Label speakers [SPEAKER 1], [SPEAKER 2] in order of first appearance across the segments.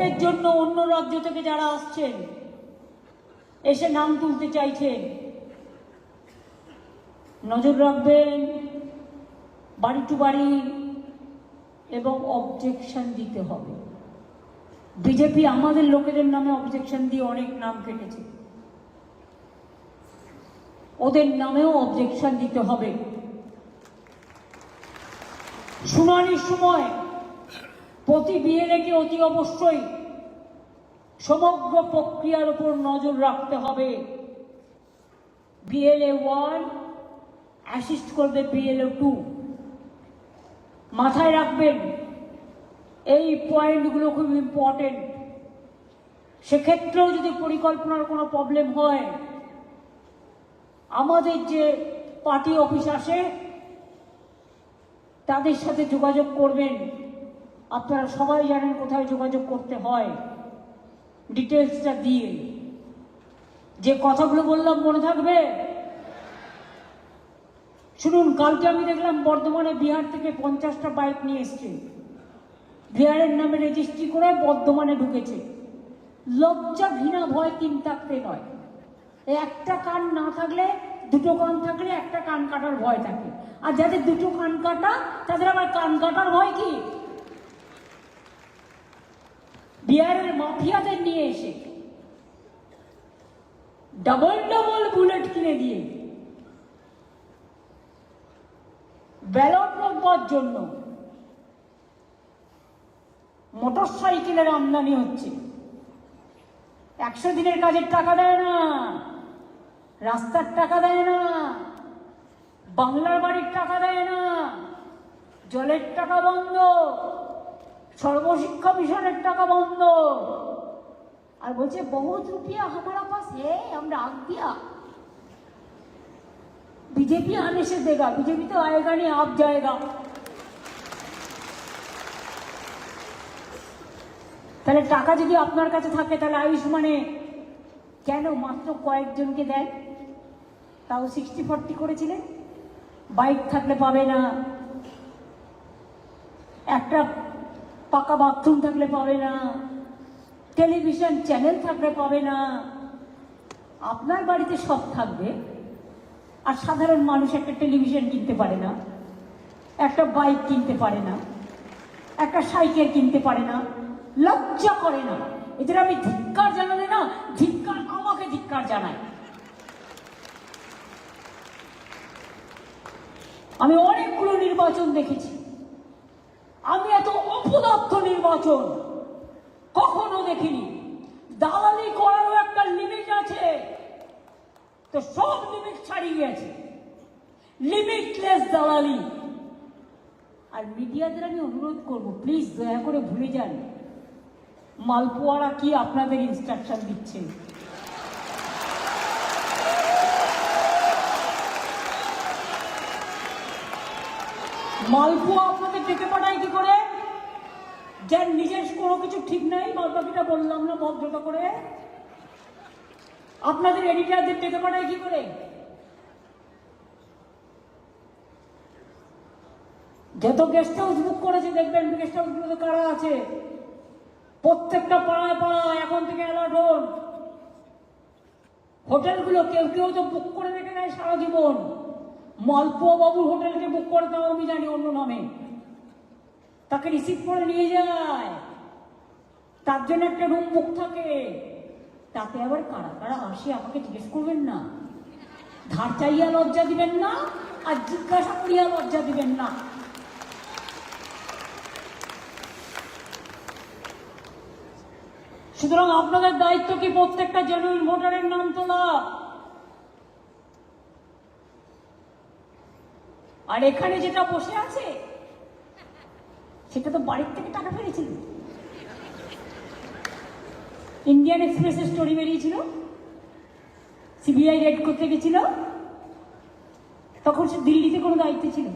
[SPEAKER 1] ভোটের জন্য অন্য রাজ্য থেকে যারা আসছেন, এসে নাম তুলতে চাইছেন, নজর রাখবেন, বাড়ি টু বাড়ি এবং অবজেকশন দিতে হবে। বিজেপি আমাদের লোকেদের নামে অবজেকশন দিয়ে অনেক নাম কেটেছে। ওদের নামেও অবজেকশন দিতে হবে। শুনানির সময় প্রতি বিএলএকে অতি অবশ্যই সমগ্র প্রক্রিয়ার উপর নজর রাখতে হবে। বিএলএ ওয়ান অ্যাসিস্ট করবে বিএলএ টু মাথায় রাখবেন, এই পয়েন্টগুলো খুব ইম্পর্টেন্ট সেক্ষেত্রেও যদি পরিকল্পনার কোনো প্রবলেম হয়, আমাদের যে পার্টি অফিস আসে তাদের সাথে যোগাযোগ করবেন। আপনারা সবাই জানেন কোথায় যোগাযোগ করতে হয়। ডিটেলসটা দিয়ে যে কথাগুলো বললাম মনে থাকবে? শুনুন, কালকে আমি দেখলাম বর্ধমানে বিহার থেকে পঞ্চাশটা বাইক নিয়ে এসছে। বিহারের নামে রেজিস্ট্রি করে বর্ধমানে ঢুকেছে। লজ্জা, ঘৃণা, ভয় তিন থাকতে নয়। একটা কান না থাকলে, দুটো কান থাকলে একটা কান কাটার ভয় থাকে। আর যাদের দুটো কান কাটা, তাদের আবার কান কাটার ভয় কি? বিহারের মাফিয়াদের নিয়ে এসে ডাবল ডাবল বুলেট কিনে দিয়ে ব্যালট রোববার জন্য মোটর সাইকেলের আমদানি হচ্ছে। একশো দিনের কাজের টাকা দেয় না, রাস্তার টাকা দেয় না, বাংলার বাড়ির টাকা দেয় না, জলের টাকা বন্ধ। সর্বশিক্ষা মিশনের টাকা বন্ধ আর বলছে বহুত রুপিয়া हमारा पास है আমরা आग दिया बीजेपी आने से देगा बीजेपी तो आएगा नहीं आप जाएगा তাহলে টাকা যদি আপনার কাছে থাকে তাহলে আয়ুষ্মানে কেন মাত্র কয়েকজনকে দেন তাও সিক্সটি ফর্টি করেছিলেন বাইক থাকলে পাবে না একটা পাকা বাথরুম থাকলে পাবে না, টেলিভিশন চ্যানেল থাকলে পাবে না। আপনার বাড়িতে সব থাকবে, আর সাধারণ মানুষ একটা টেলিভিশন কিনতে পারে না, একটা বাইক কিনতে পারে না, একটা সাইকেল কিনতে পারে না, লজ্জা করে না। এদের আমি ধিক্কার জানালে না, ধিক্কার আমাকে ধিক্কার জানায়। আমি অনেকগুলো নির্বাচন দেখেছি। আমি এত অপদার্থ নির্বাচন কখনো দেখিনি। দালালি করারও একটা লিমিট আছে। তো সব লিমিট ছাড়িয়ে গেছে। লিমিটলেস দালালি। আর মিডিয়াদের আমি অনুরোধ করব প্লিজ দয়া করে ভুলে যান। মালপোয়ারা কি আপনাদের ইনস্ট্রাকশন দিচ্ছে? মালপোয়া আপনাদের ডেকে পাঠায় কি করে? যার নিজের কোনো কিছু ঠিক নেই বাদবাকিটা বললাম না ভদ্রতা করে। আপনাদের এডিটারদের ডেকে পাঠায় কি করে? যত গেস্ট হাউস বুক করেছে, দেখবেন গেস্ট হাউসগুলোতে কারা আছে? প্রত্যেকটা পাড়ায় পাড়ায়, এখন থেকে অ্যালার্ট হন। হোটেলগুলো কেউ কেউ তো বুক করে রেখে দেয় সারা জীবন। মালপোয়া বাবুর হোটেলকে বুক করে দাও, আমি জানি অন্য নামে। তাকে রিসিভ করে নিয়ে যায়। তার জন্য একটা রুম বুক থাকে। তাতে আবার কারা কারা আসে, আমাকে জিজ্ঞেস করবেন না। ধার চাইয়া লজ্জা দিবেন না, আর জিজ্ঞাসা করিয়া লজ্জা দিবেন না। সুতরাং আপনাদের দায়িত্ব কি প্রত্যেকটা জেনুইন ভোটারের নাম তোলা? আর এখানে যেটা বসে আছে, সেটা তো বাড়ির থেকে টাকা ফেলেছিল। ইন্ডিয়ান এক্সপ্রেসের স্টোরি বেরিয়েছিল সিবিআই রেড করতে গেছিল, তখন সে দিল্লিতে কোনো দায়িত্ব ছিল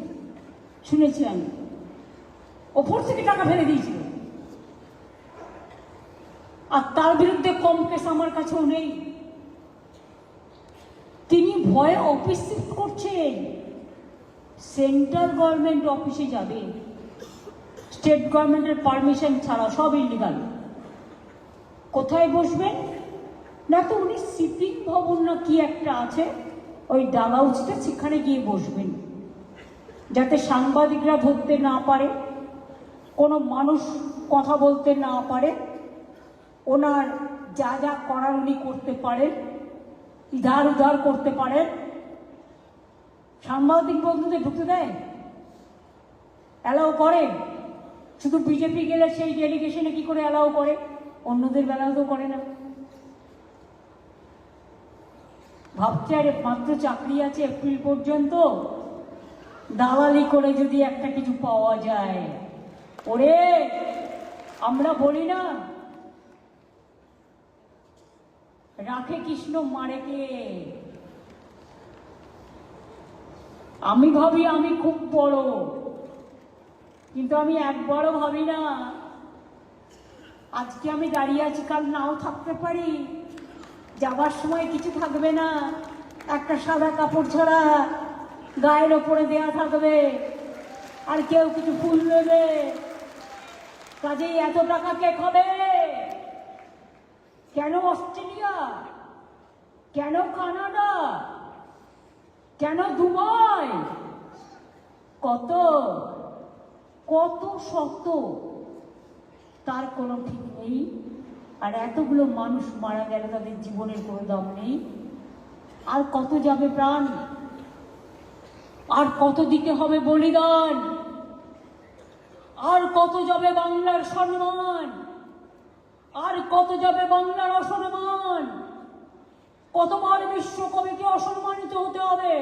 [SPEAKER 1] শুনেছি আমি। ওপর থেকে টাকা ফেলে দিয়েছিল। আর তার বিরুদ্ধে কম কেস আমার কাছেও নেই। তিনি ভয়ে অফিস করছেন। সেন্ট্রাল গভর্নমেন্ট অফিসে যাবে, স্টেট গভর্নমেন্টের পারমিশন ছাড়া সব ইলিগাল কোথায় বসবেন না তো উনি সিপিং ভবন না কি একটা আছে, ওই ডালা উঠতে সেখানে গিয়ে বসবেন। যাতে সাংবাদিকরা ধরতে না পারে, কোনো মানুষ কথা বলতে না পারে, ওনার যা যা করার উনি করতে পারেন ইধার উধার করতে পারেন। সাংবাদিক বন্ধুদের ঢুকতে দেয়? অ্যালাউ করে? শুধু বিজেপি গেলে সেই ডেলিগেশনে কি করে অ্যালাউ করে? অন্যদের বেলাও তো করে না। ভাবছে, আরে, মাত্র চাকরি আছে এপ্রিল পর্যন্ত। দালালি করে যদি একটা কিছু পাওয়া যায়। ওরে, আমরা বলি না। রাখে কৃষ্ণ মারে কে? আমি ভাবি আমি খুব বড়। কিন্তু আমি একবারও ভাবি না। আজকে আমি দাঁড়িয়ে আছি, কাল নাও থাকতে পারি। যাবার সময় কিছু থাকবে না। একটা সাদা কাপড় ছাড়া গায়ের ওপরে দেয়া থাকবে। আর কেউ কিছু ফুল নেবে। কাজেই এত টাকা কে খাবে? কেন অস্ট্রেলিয়া? কেন কানাডা? কেন দুবাই? কত? কত শত তার কোনো ঠিক নেই। আর এতগুলো মানুষ মারা গেলে তাদের জীবনের কোনো দাম নেই। আর কত যাবে প্রাণ? আর কত দিতে হবে বলিদান? আর কত যাবে বাংলার সম্মান? আর কত যাবে বাংলার অসম্মান? কতবার বিশ্বকবিকে অসম্মানিত হতে হবে?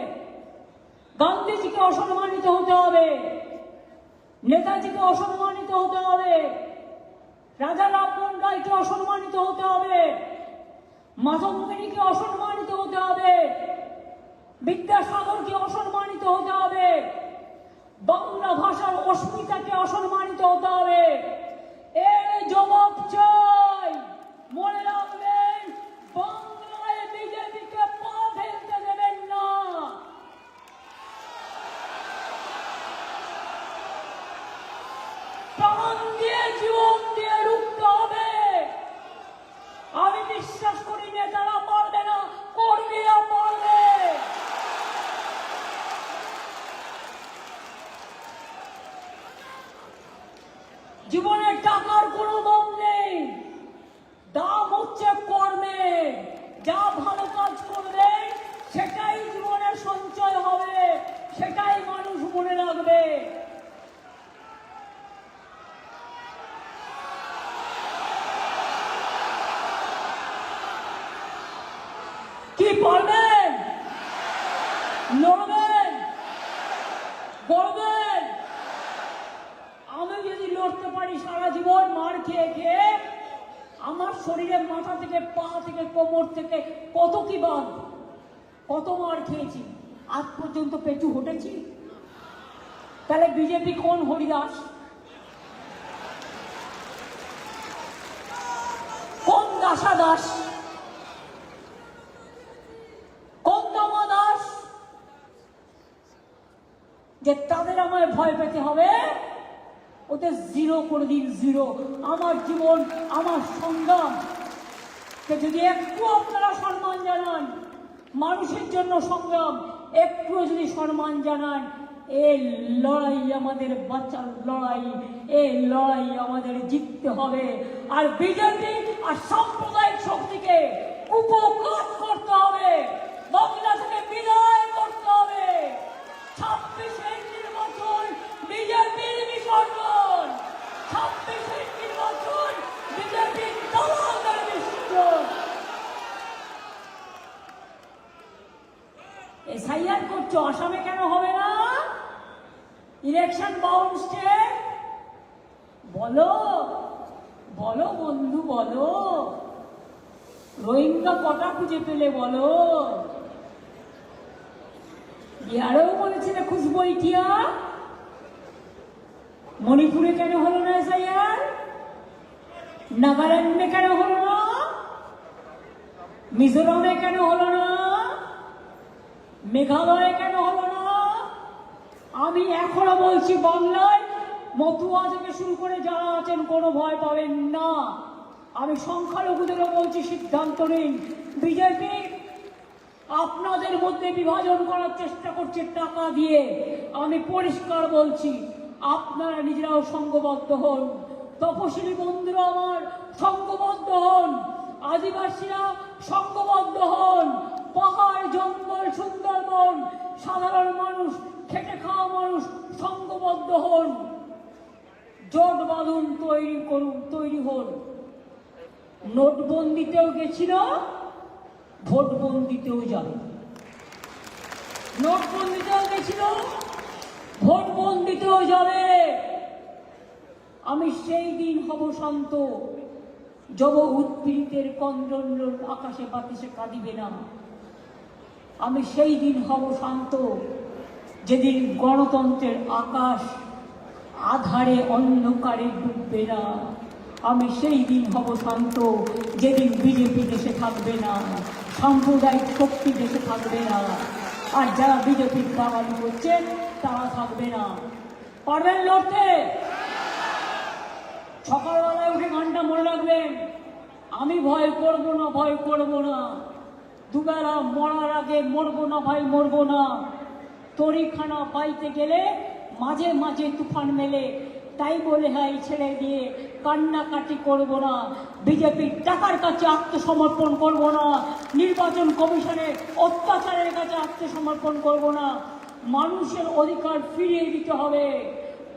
[SPEAKER 1] গান্ধীজিকে অসম্মানিত হতে হবে? নেতাজিকে অসম্মানিত হতে হবে? রাজা রামমোহন রায়কে অসম্মানিত হতে হবে? মাধবমণিকে অসম্মানিত হতে হবে? বিদ্যাসাগরকে অসম্মানিত হতে হবে? বাংলা ভাষার অস্মিতাকে অসম্মানিত হতে হবে? এ জবাব চাই। মনে রাখবেন বাংলায় বিজেপিকে পা ফেলতে দেবেন না প্রাণ দিয়ে জীবন দিয়ে রুখতে হবে আমি বিশ্বাস করি নেতারা পারবে না কর্মীরা পারবে জীবনের টাকার কোনো দাম নেই দাম হচ্ছে কর্মে যা ভালো কাজ করবে সেটাই জীবনের সঞ্চয় হবে সেটাই মানুষ মনে রাখবে কি পারবেন লড়বেন গড়বেন আমি যদি লড়তে পারি সারা জীবন মার খেয়ে খেয়ে আমার শরীরের মাথা থেকে, পা থেকে, কোমর থেকে কত কি বাদ, কত মার খেয়েছি। আজ পর্যন্ত পেটু হটেছি। তাহলে বিজেপি কোন হরিদাস? কোন দাসা দাস? কোন দামা দাস? যে তাদের আমায় ভয় পেতে হবে ওদের জিরো করে দিন জিরো আমার জীবন, আমার সংগ্রাম যদি একটু আপনারা সম্মান জানান, মানুষের জন্য সংগ্রাম একটু যদি সম্মান জানান, এ লড়াই আমাদের বাচ্চার লড়াই, এ লড়াই আমাদের জিততে হবে। আর বিজেপি আর সাম্প্রদায়িক শক্তিকে উপকার করতে হবে। বাংলা থেকে বিদায় করতে হবে ছাব্বিশের নির্বাচন বিজেপির বিসর্জন ছাব্বিশের নির্বাচন বিজেপির দলালের বিসর্জন আসামে কেন হবে না? ইলেকশন বাউন্ড বলো বলো বন্ধু, বলো। রোহিঙ্গা কটা খুঁজে পেলে বলো? বিহারেও বলেছিল খুশবু ইটিয়া মণিপুরে কেন হলো না এসআইআর? নাগাল্যান্ডে কেন হলো না? মিজোরামে কেন হলো না? মেঘালয়ে কেন হলো না? আমি এখনও বলছি, বাংলায় মতুয়া থেকে শুরু করে যারা আছেন, কোনো ভয় পাবেন না। আমি সংখ্যালঘুদেরও বলছি, সিদ্ধান্ত নেই বিজেপি আপনাদের মধ্যে বিভাজন করার চেষ্টা করছে টাকা দিয়ে। আমি পরিষ্কার বলছি, আপনারা নিজেরাও সঙ্গবদ্ধ হন। তপশিলি বন্ধুরা আমার, সঙ্গবদ্ধ হন। আদিবাসীরা সঙ্গবদ্ধ হন। পাহাড়, জঙ্গল, সুন্দরবন, সাধারণ মানুষ, খেটে খাওয়া মানুষ, সঙ্গবদ্ধ হন। জোট বাঁধুন তৈরি করুন, তৈরি হন। নোটবন্দিতেও গেছিল, ভোটবন্দিতেও যাবে নোটবন্দিতেও গেছিল, ভোটবন্দিতেও যাবে। আমি সেই দিন হব শান্ত। যব উৎপীড়িতের কন্দ্রন্ড আকাশে বাতাসে কাঁদিবে না। আমি সেই দিন হব শান্ত, যেদিন গণতন্ত্রের আকাশ আধারে অন্ধকারে ডুববে না। আমি সেই দিন হব শান্ত, যেদিন বিজেপি দেশে থাকবে না, সাম্প্রদায়িক শক্তি দেশে থাকবে না। আর যারা বিজেপির দাবালি করছে তারা থাকবে না। পারবেন লড়তে? সকালবেলায় উঠে গানটা মনে রাখবেন। আমি ভয় করব না, ভয় করব না। দুবেলা মরার আগে মরবো না ভাই, মরবো না। তরিখানা পাইতে গেলে মাঝে মাঝে তুফান মেলে। তাই বলে হ্যাঁ ছেড়ে দিয়ে কান্নাকাটি করব না। বিজেপির টাকার কাছে আত্মসমর্পণ করব না। নির্বাচন কমিশনে অত্যাচারের কাছে আত্মসমর্পণ করব না। মানুষের অধিকার ফিরিয়ে দিতে হবে।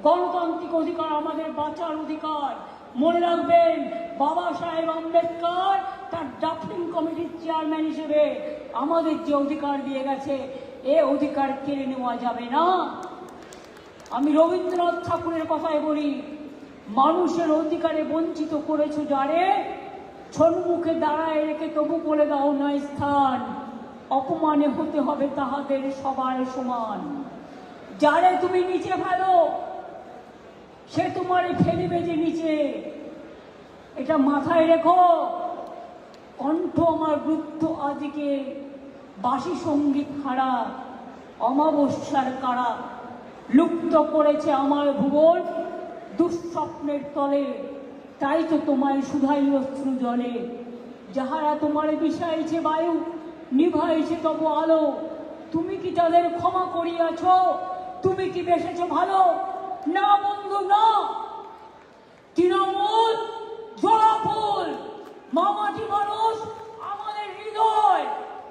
[SPEAKER 1] গণতান্ত্রিক অধিকার আমাদের বাঁচার অধিকার। মনে রাখবেন, বাবা সাহেব আম্বেদকর তার ড্রাফটিং কমিটির চেয়ারম্যান হিসেবে আমাদের যে অধিকার দিয়ে গেছে, এ অধিকার কেড়ে নেওয়া যাবে না। আমি রবীন্দ্রনাথ ঠাকুরের কথায় বলি, মানুষের অধিকারে বঞ্চিত করেছ যারে সম্মুখে দাঁড়ায় রেখে তবু বলে দাও নয় স্থান। অপমানে হতে হবে তাহাদের সবার সমান। যারে তুমি নিচে ফেলো, সে তোমার ফেলিবে যে নিচে। এটা মাথায় রেখো। কণ্ঠ আমার গুপ্ত আজকে বাসি সংগীত হারা, অমাবস্যার কারা লুপ্ত করেছে আমার ভুবন দুঃস্বপ্নের তলে তাই তো তোমায় সুধাই অশ্রু জলে। যাহারা তোমার বিষাইছে বায়ু, নিভাইছে তবু আলো। তুমি কি তাদের ক্ষমা করিয়াছ? তুমি কি বেসেছ ভালো? না বন্ধু, না। তৃণমূল মামাটি মানুষ, আমাদের হৃদয়,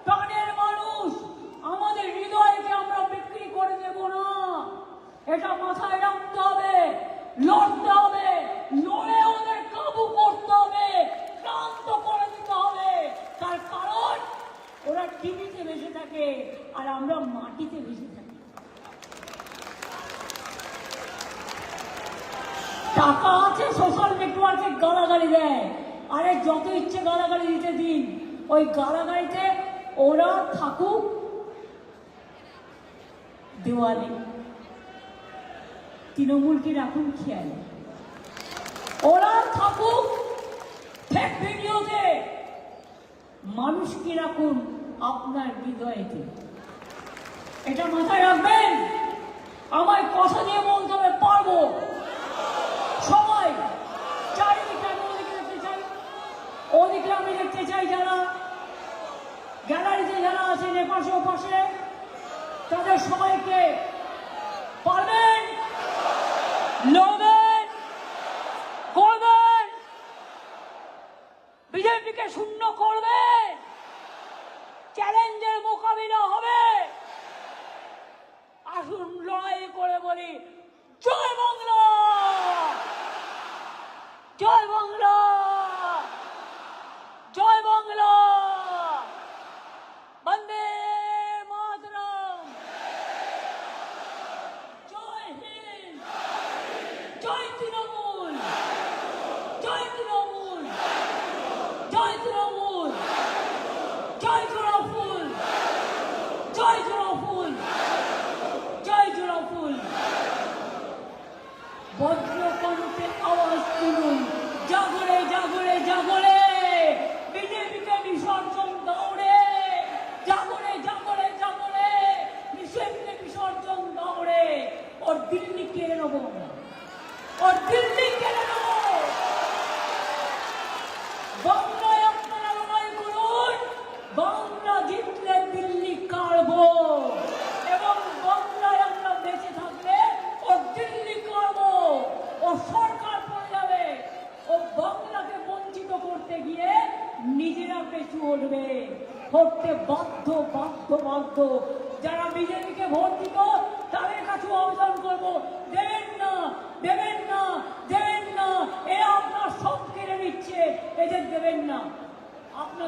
[SPEAKER 1] প্রাণের মানুষ, আমাদের হৃদয়কে আমরা বিক্রি করে দেব না। এটা মাথায় রাখতে হবে, লড়তে হবে, লড়ে ওদের কাবু করতে হবে, ক্লান্ত করে দিতে হবে। তার কারণ, ওরা টিভিতে বেঁচে থাকে আর আমরা মাটিতে বেঁচে থাকি। টাকা আছে সোশ্যাল নেটওয়ার্কে গালাগালি দেয়। আরে যত ইচ্ছে গালাগালি দিতে দিন, ওই গালাগালিতে ওরা থাকুক। দেওয়ালে। তৃণমূলকে রাখুন খেয়াল? ওরা থাকুক ফেক ভিডিওতে মানুষকে রাখুন আপনার হৃদয়েতে এটা মাথায় রাখবেন। আমায় কথা দিয়ে বলতে হবে, পারব। সবাই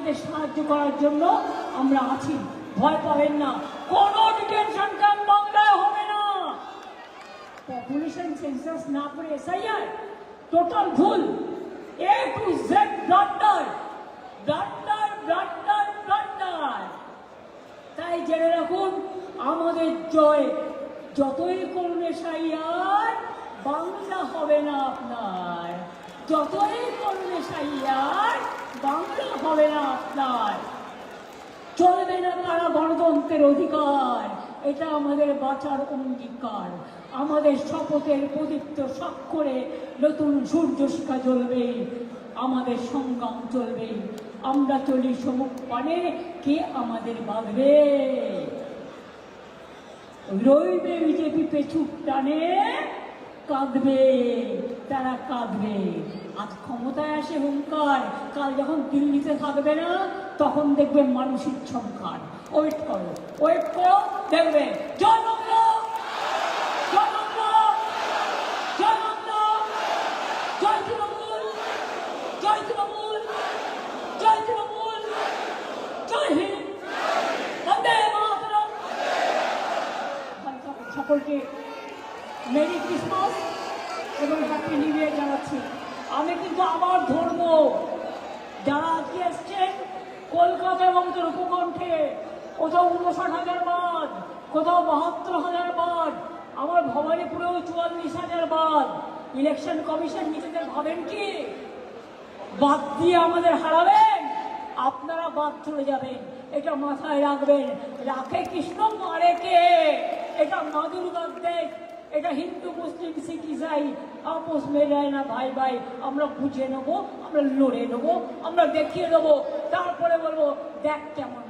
[SPEAKER 1] আপনাদের সাহায্য করার জন্য আমরা আছি। ভয় পাবেন না। কোনো ডিটেনশন ক্যাম্প বাংলায় হবে না। পপুলেশন সেন্সাস না করে এসআইআর টোটাল ভুল। A to Z blunder blunder blunder blunder তাই জেনে রাখুন, আমাদের জয় যতই করুন এসআইআর বাংলা হবে না আপনার। যতই করুন এসআইআর বাংলা হবে না চলবে না তারা গণতন্ত্রের অধিকার। এটা আমাদের বাঁচার অঙ্গীকার। আমাদের শপথের প্রদীপ্ত স্বাক্ষরে নতুন সূর্য শিখা জ্বলবে। আমাদের সংগ্রাম চলবে। আমরা চলি সমুখ পানে। কে আমাদের বাঁধবে? রইবে বিজেপি পেছুক টানে। কাঁদবে, তারা কাঁদবে। আজ ক্ষমতায় আসে হুঙ্কার। কাল যখন দিল্লিতে থাকবে না, তখন দেখবে মানুষের সংখ্যার ওয়েট করো ওয়েট করো, দেখবে। জয় বাংলা! সকলকে মেরি ক্রিসমাস এবং হ্যাপি নিউ ইয়ার জানাচ্ছি। আমি কিন্তু আমার ধর্ম যারা আজকে এসছেন, কলকাতা এবং তার উপকণ্ঠে কোথাও উনষাট হাজার বাদ, কোথাও বাহাত্তর হাজার বাদ আমার ভবানীপুরেও চুয়াল্লিশ হাজার বাদ। ইলেকশন কমিশন নিজেদের ভাবেন কি? বাদ দিয়ে আমাদের হারাবেন? আপনারা বাদ চলে যাবেন। এটা মাথায় রাখবেন। রাখে কৃষ্ণ, মারে কে? এটা মা দুর্গার দেশ। এটা হিন্দু, মুসলিম, শিখ, ইসাই, আপোষ মেলায় না, ভাই ভাই, আমরা বুঝে নেব, আমরা লড়ে নেব, আমরা দেখিয়ে নেব তারপরে বলব, দেখ কেমন